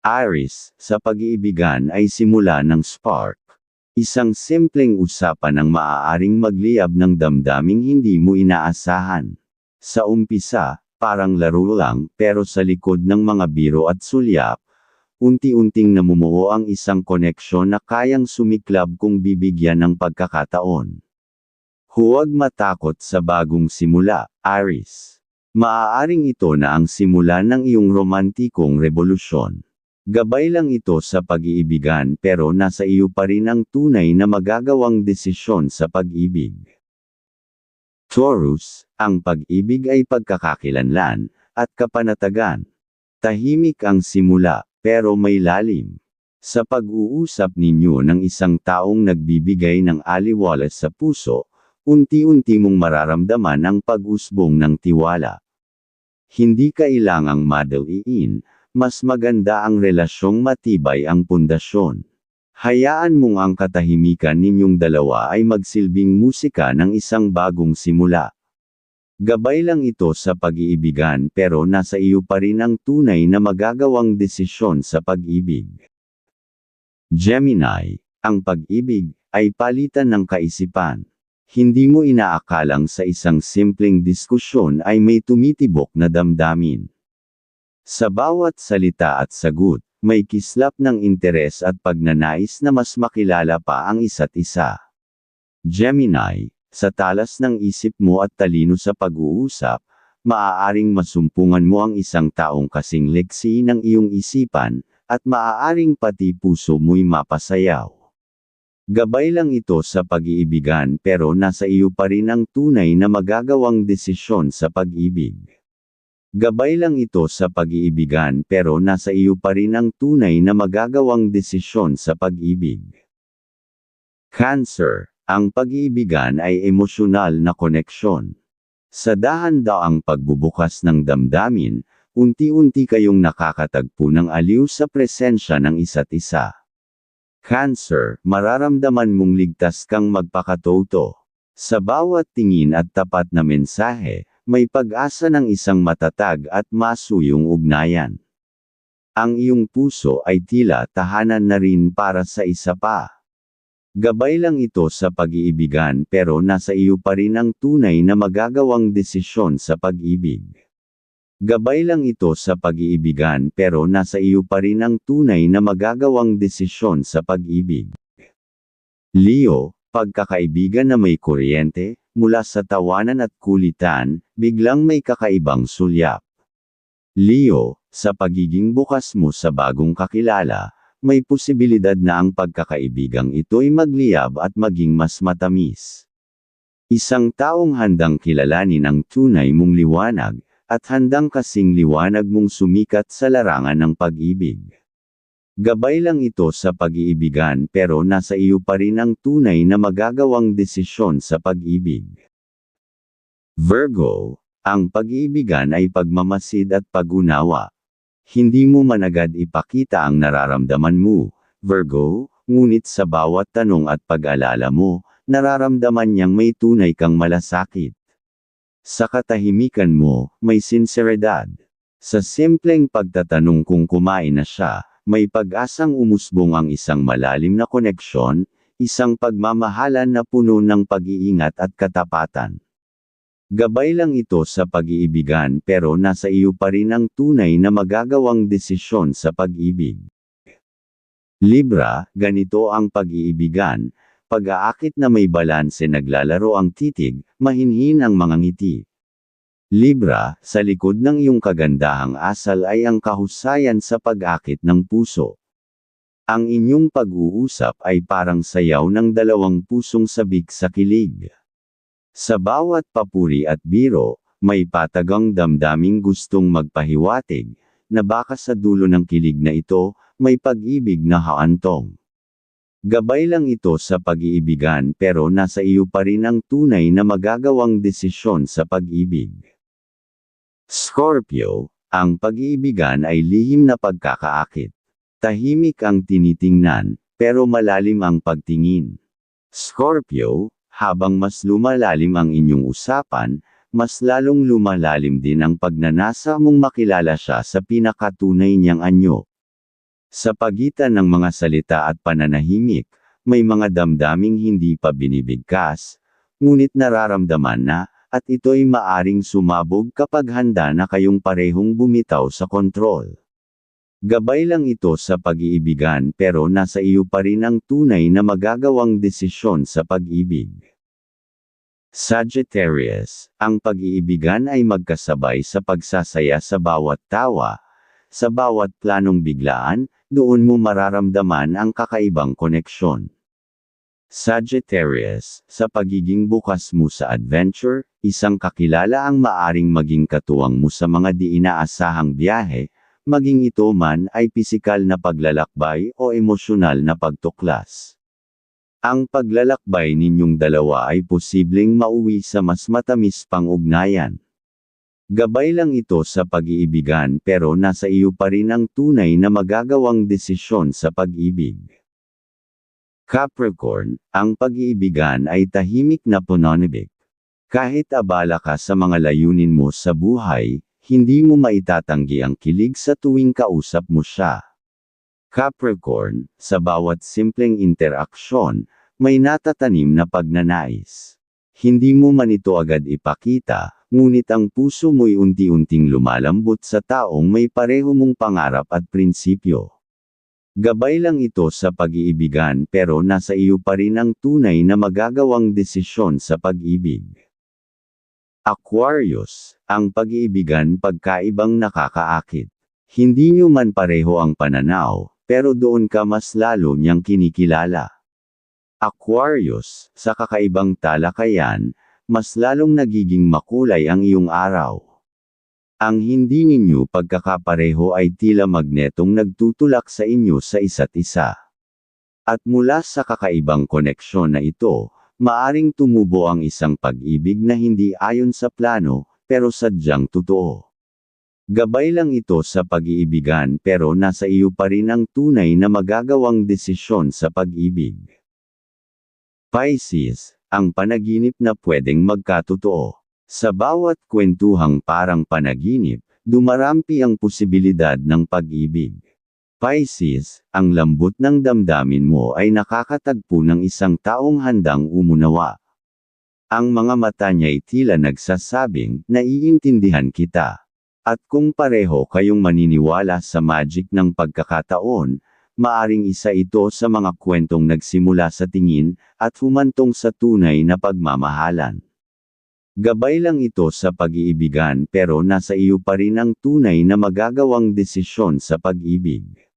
Aris, sa pag-iibigan ay simula ng spark. Isang simpleng usapan ang maaaring magliyab ng damdaming hindi mo inaasahan. Sa umpisa, parang laro lang, pero sa likod ng mga biro at sulyap, unti-unting namumuo ang isang koneksyon na kayang sumiklab kung bibigyan ng pagkakataon. Huwag matakot sa bagong simula, Aris. Maaaring ito na ang simula ng iyong romantikong revolusyon. Gabay lang ito sa pag-iibigan pero nasa iyo pa rin ang tunay na magagawang desisyon sa pag-ibig. Taurus, ang pag-ibig ay pagkakakilanlan, at kapanatagan. Tahimik ang simula, pero may lalim. Sa pag-uusap ninyo ng isang taong nagbibigay ng aliwalas sa puso, unti-unti mong mararamdaman ang pag-usbong ng tiwala. Hindi kailangang madaliin, mas maganda ang relasyong matibay ang pundasyon. Hayaan mong ang katahimikan ninyong dalawa ay magsilbing musika ng isang bagong simula. Gabay lang ito sa pag-iibigan pero nasa iyo pa rin ang tunay na magagawang desisyon sa pag-ibig. Gemini, ang pag-ibig ay palitan ng kaisipan. Hindi mo inaakalang sa isang simpleng diskusyon ay may tumitibok na damdamin. Sa bawat salita at sagot, may kislap ng interes at pagnanais na mas makilala pa ang isa't isa. Gemini, sa talas ng isip mo at talino sa pag-uusap, maaaring masumpungan mo ang isang taong kasing leksi ng iyong isipan, at maaaring pati puso mo'y mapasayaw. Gabay lang ito sa pag-iibigan pero nasa iyo pa rin ang tunay na magagawang desisyon sa pag-ibig. Gabay lang ito sa pag-iibigan pero nasa iyo pa rin ang tunay na magagawang desisyon sa pag-ibig. Cancer, ang pag-iibigan ay emosyonal na koneksyon. Sa dahan-daang pagbubukas ng damdamin, unti-unti kayong nakakatagpo ng aliw sa presensya ng isa't isa. Cancer, mararamdaman mong ligtas kang magpakatoto. Sa bawat tingin at tapat na mensahe, may pag-asa ng isang matatag at masuyong ugnayan. Ang iyong puso ay tila tahanan na rin para sa isa pa. Gabay lang ito sa pag-iibigan pero nasa iyo pa rin ang tunay na magagawang desisyon sa pag-ibig. Gabay lang ito sa pag-iibigan pero nasa iyo pa rin ang tunay na magagawang desisyon sa pag-ibig. Leo, pagkakaibigan na may kuryente, mula sa tawanan at kulitan, biglang may kakaibang sulyap. Leo, sa pagiging bukas mo sa bagong kakilala, may posibilidad na ang pagkakaibigang ito'y magliyab at maging mas matamis. Isang taong handang kilalanin ang tunay mong liwanag, at handang kasing liwanag mong sumikat sa larangan ng pag-ibig. Gabay lang ito sa pag-iibigan pero nasa iyo pa rin ang tunay na magagawang desisyon sa pag-ibig. Virgo, ang pag-iibigan ay pagmamasid at pag-unawa. Hindi mo man agad ipakita ang nararamdaman mo, Virgo, ngunit sa bawat tanong at pag-alala mo, nararamdaman niyang may tunay kang malasakit. Sa katahimikan mo, may sinseridad. Sa simpleng pagtatanong kung kumain na siya, may pag-asang umusbong ang isang malalim na koneksyon, isang pagmamahalan na puno ng pag-iingat at katapatan. Gabay lang ito sa pag-iibigan pero nasa iyo pa rin ang tunay na magagawang desisyon sa pag-ibig. Libra, ganito ang pag-iibigan, pag-aakit na may balanse naglalaro ang titig, mahinhin ang mga ngiti. Libra, sa likod ng iyong kagandahang asal ay ang kahusayan sa pag-akit ng puso. Ang inyong pag-uusap ay parang sayaw ng dalawang pusong sabik sa kilig. Sa bawat papuri at biro, may patagang damdaming gustong magpahiwatig, na baka sa dulo ng kilig na ito, may pag-ibig na haantong. Gabay lang ito sa pag-iibigan pero nasa iyo pa rin ang tunay na magagawang desisyon sa pag-ibig. Scorpio, ang pag-iibigan ay lihim na pagkakaakit. Tahimik ang tinitingnan, pero malalim ang pagtingin. Scorpio, habang mas lumalalim ang inyong usapan, mas lalong lumalalim din ang pagnanasa mong makilala siya sa pinakatunay niyang anyo. Sa pagitan ng mga salita at pananahimik, may mga damdaming hindi pa binibigkas, ngunit nararamdaman na, at ito'y maaring sumabog kapag handa na kayong parehong bumitaw sa kontrol. Gabay lang ito sa pag-iibigan pero nasa iyo pa rin ang tunay na magagawang desisyon sa pag-ibig. Sagittarius, ang pag-iibigan ay magkasabay sa pagsasaya sa bawat tawa, sa bawat planong biglaan, doon mo mararamdaman ang kakaibang koneksyon. Sagittarius, sa pagiging bukas mo sa adventure, isang kakilala ang maaring maging katuwang mo sa mga di inaasahang biyahe, maging ito man ay pisikal na paglalakbay o emosyonal na pagtuklas. Ang paglalakbay ninyong dalawa ay posibleng mauwi sa mas matamis pang ugnayan. Gabay lang ito sa pag-iibigan pero nasa iyo pa rin ang tunay na magagawang desisyon sa pag-ibig. Capricorn, ang pag-iibigan ay tahimik na pononibik. Kahit abala ka sa mga layunin mo sa buhay, hindi mo maitatanggi ang kilig sa tuwing kausap mo siya. Capricorn, sa bawat simpleng interaksyon, may natatanim na pagnanais. Hindi mo man ito agad ipakita, ngunit ang puso mo'y unti-unting lumalambot sa taong may pareho mong pangarap at prinsipyo. Gabay lang ito sa pag-iibigan pero nasa iyo pa rin ang tunay na magagawang desisyon sa pag-ibig. Aquarius, ang pag-iibigan pagkaibang nakakaakit. Hindi nyo man pareho ang pananaw, pero doon ka mas lalo niyang kinikilala. Aquarius, sa kakaibang talakayan, mas lalong nagiging makulay ang iyong araw. Ang hindi ninyo pagkakapareho ay tila magnetong nagtutulak sa inyo sa isa't isa. At mula sa kakaibang koneksyon na ito, maaring tumubo ang isang pag-ibig na hindi ayon sa plano, pero sadyang totoo. Gabay lang ito sa pag-iibigan pero nasa iyo pa rin ang tunay na magagawang desisyon sa pag-ibig. Pisces, ang panaginip na pwedeng magkatotoo. Sa bawat kwentuhang parang panaginip, dumarampi ang posibilidad ng pag-ibig. Pisces, ang lambot ng damdamin mo ay nakakatagpo ng isang taong handang umunawa. Ang mga mata niya'y tila nagsasabing, naiintindihan kita. At kung pareho kayong maniniwala sa magic ng pagkakataon, maaring isa ito sa mga kwentong nagsimula sa tingin, at humantong sa tunay na pagmamahalan. Gabay lang ito sa pag-iibigan pero nasa iyo pa rin ang tunay na magagawang desisyon sa pag-ibig.